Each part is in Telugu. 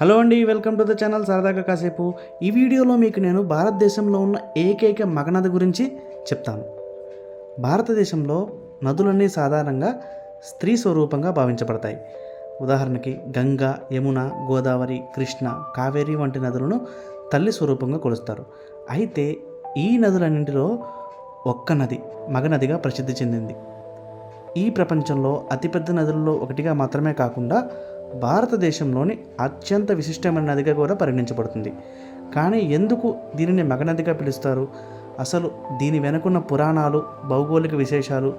హలో అండి వెల్కమ్ టు ద ఛానల్ సరదాగా కాసేపు. ఈ వీడియోలో మీకు నేను భారతదేశంలో ఉన్న ఏకైక మగనది గురించి చెప్తాను. భారతదేశంలో నదులన్నీ సాధారణంగా స్త్రీ స్వరూపంగా భావించబడతాయి. ఉదాహరణకి గంగా యమున గోదావరి కృష్ణ కావేరి వంటి నదులను తల్లి స్వరూపంగా కొలుస్తారు. అయితే ఈ నదులన్నింటిలో ఒక్క నది మగనదిగా ప్రసిద్ధి చెందింది. ఈ ప్రపంచంలో అతిపెద్ద నదులలో ఒకటిగా మాత్రమే కాకుండా భారతదేశంలోని అత్యంత విశిష్టమైన నదిగా కూడా పరిగణించబడుతుంది. కానీ ఎందుకు దీనిని మగనదిగా పిలుస్తారు? అసలు దీని వెనుకున్న పురాణాలు భౌగోళిక విశేషాలు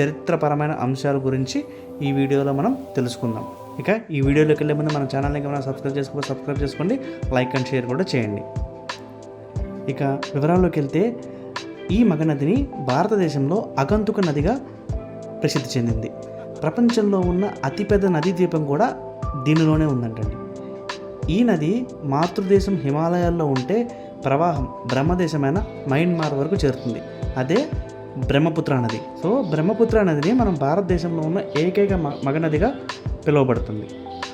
చరిత్రపరమైన అంశాల గురించి ఈ వీడియోలో మనం తెలుసుకుందాం. ఇక ఈ వీడియోలోకి వెళ్ళే ముందు మన ఛానల్ని ఏమైనా సబ్స్క్రైబ్ చేసుకోవాలి సబ్స్క్రైబ్ చేసుకోండి లైక్ అండ్ షేర్ కూడా చేయండి. ఇక వివరాల్లోకి వెళ్తే ఈ మగనదిని భారతదేశంలో అగంతుక నదిగా ప్రసిద్ధి చెందింది. ప్రపంచంలో ఉన్న అతిపెద్ద నదీ ద్వీపం కూడా దీనిలోనే ఉందంటండి. ఈ నది మాతృదేశం హిమాలయాల్లో ఉంటే ప్రవాహం బ్రహ్మదేశమైన మయన్మార్ వరకు చేరుతుంది. అదే బ్రహ్మపుత్ర నది. సో బ్రహ్మపుత్ర నదిని మనం భారతదేశంలో ఉన్న ఏకైక మ- మగనదిగా పిలువబడుతుంది.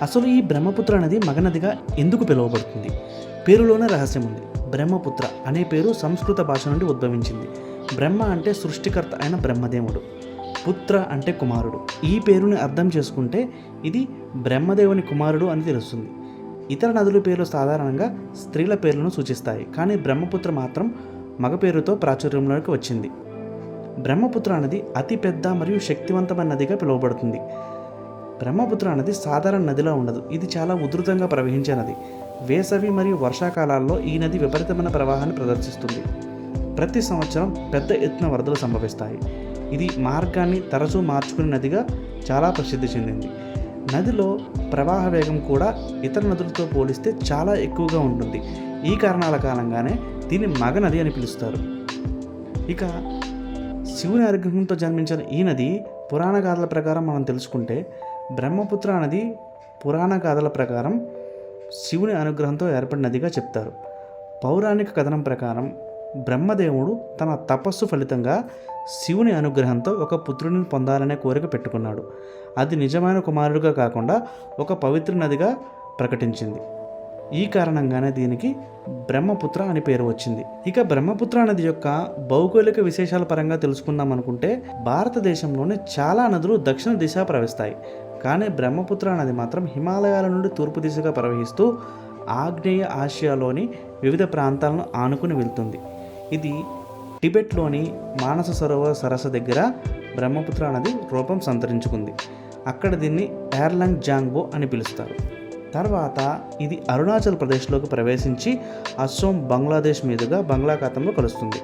అసలు ఈ బ్రహ్మపుత్ర నది మగనదిగా ఎందుకు పిలువబడుతుంది? పేరులోనే రహస్యం ఉంది. బ్రహ్మపుత్ర అనే పేరు సంస్కృత భాష నుండి ఉద్భవించింది. బ్రహ్మ అంటే సృష్టికర్త అయిన బ్రహ్మదేవుడు. పుత్ర అంటే కుమారుడు. ఈ పేరుని అర్థం చేసుకుంటే ఇది బ్రహ్మదేవుని కుమారుడు అని తెలుస్తుంది. ఇతర నదుల పేర్లు సాధారణంగా స్త్రీల పేర్లను సూచిస్తాయి. కానీ బ్రహ్మపుత్ర మాత్రం మగ పేరుతో ప్రాచుర్యంలోకి వచ్చింది. బ్రహ్మపుత్ర నది అతి పెద్ద మరియు శక్తివంతమైన నదిగా పిలువబడుతుంది. బ్రహ్మపుత్ర నది సాధారణ నదిలా ఉండదు. ఇది చాలా ఉధృతంగా ప్రవహించే నది. వేసవి మరియు వర్షాకాలాల్లో ఈ నది విపరీతమైన ప్రవాహాన్ని ప్రదర్శిస్తుంది. ప్రతి సంవత్సరం పెద్ద ఎత్తున వరదలు సంభవిస్తాయి. ఇది మార్గాన్ని తరచూ మార్చుకునే నదిగా చాలా ప్రసిద్ధి చెందింది. నదిలో ప్రవాహ వేగం కూడా ఇతర నదులతో పోలిస్తే చాలా ఎక్కువగా ఉంటుంది. ఈ కారణాల కారణంగానే దీన్ని మగ నది అని పిలుస్తారు. ఇక శివుని అనుగ్రహంతో జన్మించిన ఈ నది పురాణ గాథల ప్రకారం మనం తెలుసుకుంటే బ్రహ్మపుత్ర నది పురాణ గాథల ప్రకారం శివుని అనుగ్రహంతో ఏర్పడిన నదిగా చెప్తారు. పౌరాణిక కథనం ప్రకారం బ్రహ్మదేవుడు తన తపస్సు ఫలితంగా శివుని అనుగ్రహంతో ఒక పుత్రుని పొందాలనే కోరిక పెట్టుకున్నాడు. అది నిజమైన కుమారుడిగా కాకుండా ఒక పవిత్ర నదిగా ప్రకటించింది. ఈ కారణంగానే దీనికి బ్రహ్మపుత్ర అని పేరు వచ్చింది. ఇక బ్రహ్మపుత్ర నది యొక్క భౌగోళిక విశేషాల పరంగా తెలుసుకుందాం అనుకుంటే భారతదేశంలోని చాలా నదులు దక్షిణ దిశ ప్రవహిస్తాయి. కానీ బ్రహ్మపుత్ర నది మాత్రం హిమాలయాల నుండి తూర్పు దిశగా ప్రవహిస్తూ ఆగ్నేయ ఆసియాలోని వివిధ ప్రాంతాలను ఆనుకుని వెళ్తుంది. ఇది టిబెట్లోని మానస సరోవర సరస్సు దగ్గర బ్రహ్మపుత్ర నది రూపం సంతరించుకుంది. అక్కడ దీన్ని ఎర్లంగ్ జాంగ్బో అని పిలుస్తారు. తర్వాత ఇది అరుణాచల్ ప్రదేశ్లోకి ప్రవేశించి అస్సోం బంగ్లాదేశ్ మీదుగా బంగ్లాఖాతంలో కలుస్తుంది.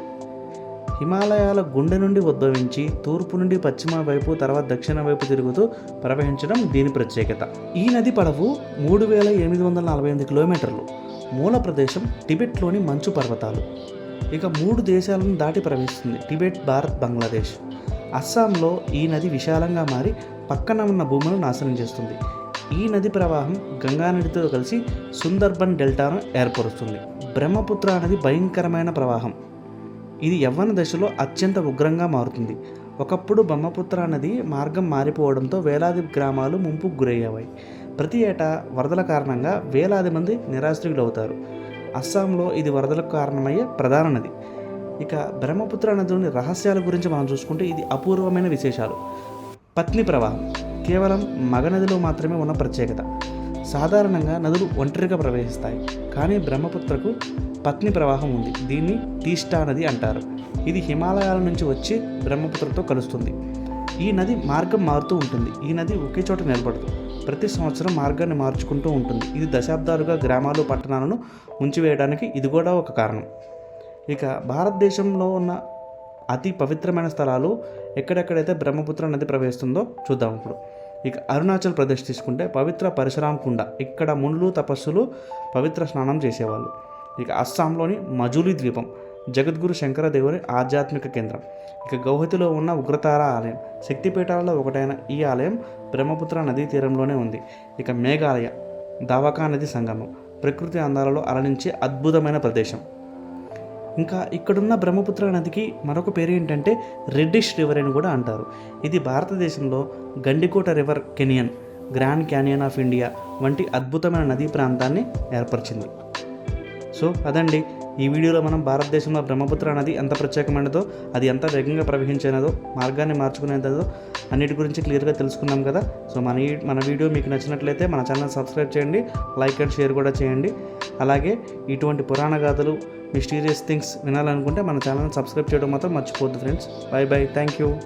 హిమాలయాల గుండె నుండి ఉద్భవించి తూర్పు నుండి పశ్చిమ వైపు తర్వాత దక్షిణ వైపు తిరుగుతూ ప్రవహించడం దీని ప్రత్యేకత. ఈ నది పొడవు మూడు వేల ఎనిమిది వందల నలభై ఎనిమిది కిలోమీటర్లు. మూల ప్రదేశం టిబెట్లోని మంచు పర్వతాలు. ఇక మూడు దేశాలను దాటి ప్రవహిస్తుంది టిబెట్ భారత్ బంగ్లాదేశ్. అస్సాంలో ఈ నది విశాలంగా మారి పక్కన ఉన్న భూములను నాశనం చేస్తుంది. ఈ నది ప్రవాహం గంగా నదితో కలిసి సుందర్బన్ డెల్టాను ఏర్పరుస్తుంది. బ్రహ్మపుత్ర నది భయంకరమైన ప్రవాహం. ఇది యవ్వన దశలో అత్యంత ఉగ్రంగా మారుతుంది. ఒకప్పుడు బ్రహ్మపుత్ర నది మార్గం మారిపోవడంతో వేలాది గ్రామాలు ముంపుకు గురయ్యాయి. ప్రతి ఏటా వరదల కారణంగా వేలాది మంది నిరాశ్రయులవుతారు. అవుతారు అస్సాంలో ఇది వరదలకు కారణమయ్యే ప్రధాన నది. ఇక బ్రహ్మపుత్ర నదిలోని రహస్యాల గురించి మనం చూసుకుంటే ఇది అపూర్వమైన విశేషాలు. పత్ని ప్రవాహం కేవలం మగ నదిలో మాత్రమే ఉన్న ప్రత్యేకత. సాధారణంగా నదులు ఒంటరిగా ప్రవహిస్తాయి కానీ బ్రహ్మపుత్రకు పత్ని ప్రవాహం ఉంది. దీన్ని తీష్టా నది అంటారు. ఇది హిమాలయాల నుంచి వచ్చి బ్రహ్మపుత్రతో కలుస్తుంది. ఈ నది మార్గం మారుతూ ఉంటుంది. ఈ నది ఒకే చోట నిలబడదు. ప్రతి సంవత్సరం మార్గాన్ని మార్చుకుంటూ ఉంటుంది. ఇది దశాబ్దాలుగా గ్రామాలు పట్టణాలను ఉంచివేయడానికి ఇది కూడా ఒక కారణం. ఇక భారతదేశంలో ఉన్న అతి పవిత్రమైన స్థలాలు ఎక్కడెక్కడైతే బ్రహ్మపుత్ర నది ప్రవహిస్తుందో చూద్దాం ఇప్పుడు. ఇక అరుణాచల్ ప్రదేశ్ తీసుకుంటే పవిత్ర పరశురామ్ కుండ. ఇక్కడ మునులు తపస్సులు పవిత్ర స్నానం చేసేవాళ్ళు. ఇక అస్సాంలోని మజులీ ద్వీపం. జగద్గురు శంకరదేవుని ఆధ్యాత్మిక కేంద్రం. ఇక గౌహతిలో ఉన్న ఉగ్రతార ఆలయం శక్తిపీఠాలలో ఒకటైన ఈ ఆలయం బ్రహ్మపుత్ర నదీ తీరంలోనే ఉంది. ఇక మేఘాలయ దావకా నది సంగమం ప్రకృతి అందాలలో అలరించే అద్భుతమైన ప్రదేశం. ఇంకా ఇక్కడున్న బ్రహ్మపుత్ర నదికి మరొక పేరు ఏంటంటే రెడ్డిష్ రివర్ అని కూడా అంటారు. ఇది భారతదేశంలో Gandikota river canyon grand canyon of India వంటి అద్భుతమైన నదీ ప్రాంతాన్ని ఏర్పరిచింది. సో అదండి ఈ వీడియోలో మనం భారతదేశంలో బ్రహ్మపుత్ర నది ఎంత ప్రత్యేకమైనదో అది ఎంత వేగంగా ప్రవహించినదో మార్గాన్ని మార్చుకునేదో అన్నిటి గురించి క్లియర్గా తెలుసుకున్నాం కదా. సో మన ఈ మన వీడియో మీకు నచ్చినట్లయితే మన ఛానల్ సబ్స్క్రైబ్ చేయండి లైక్ అండ్ షేర్ కూడా చేయండి. అలాగే ఇటువంటి పురాణ గాథలు మిస్టీరియస్ థింగ్స్ వినాలనుకుంటే మన ఛానల్ సబ్స్క్రైబ్ చేయడం మాత్రం మర్చిపోద్దు friends. Bye bye. Thank you.